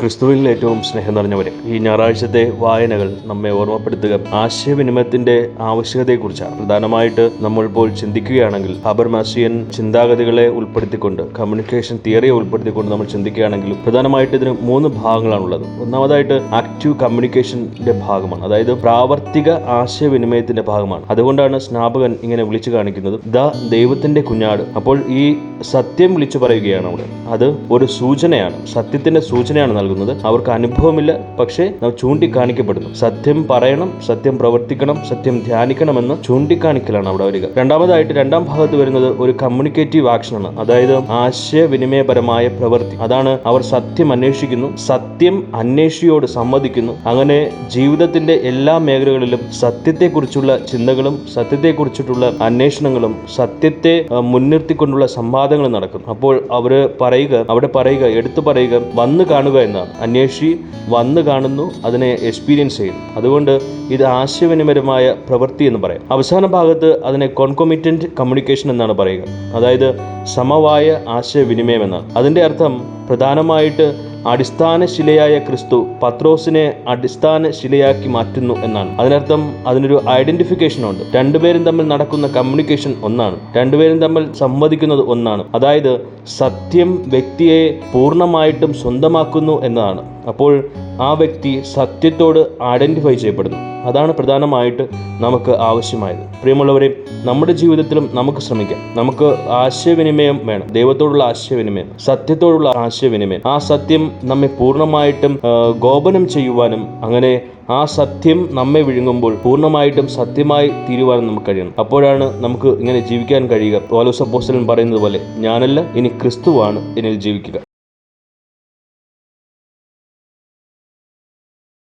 ക്രിസ്തുവിൽ ഏറ്റവും സ്നേഹം നിറഞ്ഞവരെ. ഈ ഞായറാഴ്ചത്തെ വായനകൾ നമ്മെ ഓർമ്മപ്പെടുത്തുക. ആശയവിനിമയത്തിന്റെ ആവശ്യകതയെക്കുറിച്ചാണ്. പ്രധാനമായിട്ട് നമ്മൾ ഇപ്പോൾ ചിന്തിക്കുകയാണെങ്കിൽ ഹബർമാസിയൻ ചിന്താഗതികളെ ഉൾപ്പെടുത്തിക്കൊണ്ട് കമ്മ്യൂണിക്കേഷൻ തിയറിയെ ഉൾപ്പെടുത്തിക്കൊണ്ട് നമ്മൾ ചിന്തിക്കുകയാണെങ്കിൽ പ്രധാനമായിട്ട് ഇതിന് മൂന്ന് ഭാഗങ്ങളാണുള്ളത്. ഒന്നാമതായിട്ട് ആക്റ്റീവ് കമ്മ്യൂണിക്കേഷന്റെ ഭാഗമാണ്. അതായത് പ്രാവർത്തിക ആശയവിനിമയത്തിന്റെ ഭാഗമാണ്. അതുകൊണ്ടാണ് സ്നാപകൻ ഇങ്ങനെ വിളിച്ചു കാണിക്കുന്നത്. ദ ദൈവത്തിന്റെ കുഞ്ഞാട്. അപ്പോൾ ഈ സത്യം വിളിച്ചു പറയുകയാണ് അവിടെ. അത് ഒരു സൂചനയാണ്. സത്യത്തിന്റെ സൂചനയാണ് നൽകുന്നത്. അവർക്ക് അനുഭവമില്ല പക്ഷേ നാം ചൂണ്ടിക്കാണിക്കപ്പെടുന്നു. സത്യം പറയണം സത്യം പ്രവർത്തിക്കണം സത്യം ധ്യാനിക്കണമെന്ന് ചൂണ്ടിക്കാണിക്കലാണ് അവിടെ വരിക. രണ്ടാമതായിട്ട് രണ്ടാം ഭാഗത്ത് വരുന്നത് ഒരു കമ്മ്യൂണിക്കേറ്റീവ് ആക്ഷനാണ് അതായത് ആശയവിനിമയപരമായ പ്രവൃത്തി. അതാണ് അവർ സത്യം അന്വേഷിക്കുന്നു സത്യം അന്വേഷിയോട് സമ്മതിക്കുന്നു. അങ്ങനെ ജീവിതത്തിന്റെ എല്ലാ മേഖലകളിലും സത്യത്തെക്കുറിച്ചുള്ള ചിന്തകളും സത്യത്തെക്കുറിച്ചിട്ടുള്ള അന്വേഷണങ്ങളും സത്യത്തെ മുൻനിർത്തിക്കൊണ്ടുള്ള സംവാദങ്ങളും നടക്കും അപ്പോൾ അവർ പറയുക അവിടെ പറയുക എടുത്തു പറയുക വന്നു കാണുക എന്നാണ്. അന്വേഷി വന്ന് കാണുന്നു അതിനെ എക്സ്പീരിയൻസ് ചെയ്യുന്നു. അതുകൊണ്ട് ഇത് ആശയവിനിമയമായ പ്രവൃത്തി എന്ന് പറയാം. അവസാന ഭാഗത്ത് അതിനെ കോൺകോമിറ്റന്റ് കമ്മ്യൂണിക്കേഷൻ എന്നാണ് പറയുക. അതായത് സമവായ ആശയവിനിമയം എന്നാണ്. അതിന്റെ അർത്ഥം പ്രധാനമായിട്ട് അടിസ്ഥാന ശിലയായ ക്രിസ്തു പത്രോസിനെ അടിസ്ഥാന ശിലയാക്കി മാറ്റുന്നു എന്നാണ്. അതിനർത്ഥം അതിനൊരു ഐഡന്റിഫിക്കേഷൻ ഉണ്ട്. രണ്ടുപേരും തമ്മിൽ നടക്കുന്ന കമ്മ്യൂണിക്കേഷൻ ഒന്നാണ്. രണ്ടുപേരും തമ്മിൽ സംവദിക്കുന്നത് ഒന്നാണ്. അതായത് സത്യം വ്യക്തിയെ പൂർണമായിട്ടും സ്വന്തമാക്കുന്നു എന്നതാണ്. അപ്പോൾ ആ വ്യക്തി സത്യത്തോട് ഐഡന്റിഫൈ ചെയ്യപ്പെടുന്നു. അതാണ് പ്രധാനമായിട്ട് നമുക്ക് ആവശ്യമായത്. പ്രിയമുള്ളവരെ നമ്മുടെ ജീവിതത്തിലും നമുക്ക് ശ്രമിക്കാം. നമുക്ക് ആശയവിനിമയം വേണം. ദൈവത്തോടുള്ള ആശയവിനിമയം സത്യത്തോടുള്ള ആശയവിനിമയം. ആ സത്യം നമ്മെ പൂർണമായിട്ടും ഗോപനം ചെയ്യുവാനും അങ്ങനെ ആ സത്യം നമ്മെ വിഴുങ്ങുമ്പോൾ പൂർണമായിട്ടും സത്യമായി തീരുവാനും നമുക്ക് കഴിയണം. അപ്പോഴാണ് നമുക്ക് ഇങ്ങനെ ജീവിക്കാൻ കഴിയുക. ഓലോസപ്പോസ്റ്റലൻ പറയുന്നത് പോലെ ഞാനല്ല ഇനി ക്രിസ്തുവാണ് എന്നിൽ ജീവിക്കുക.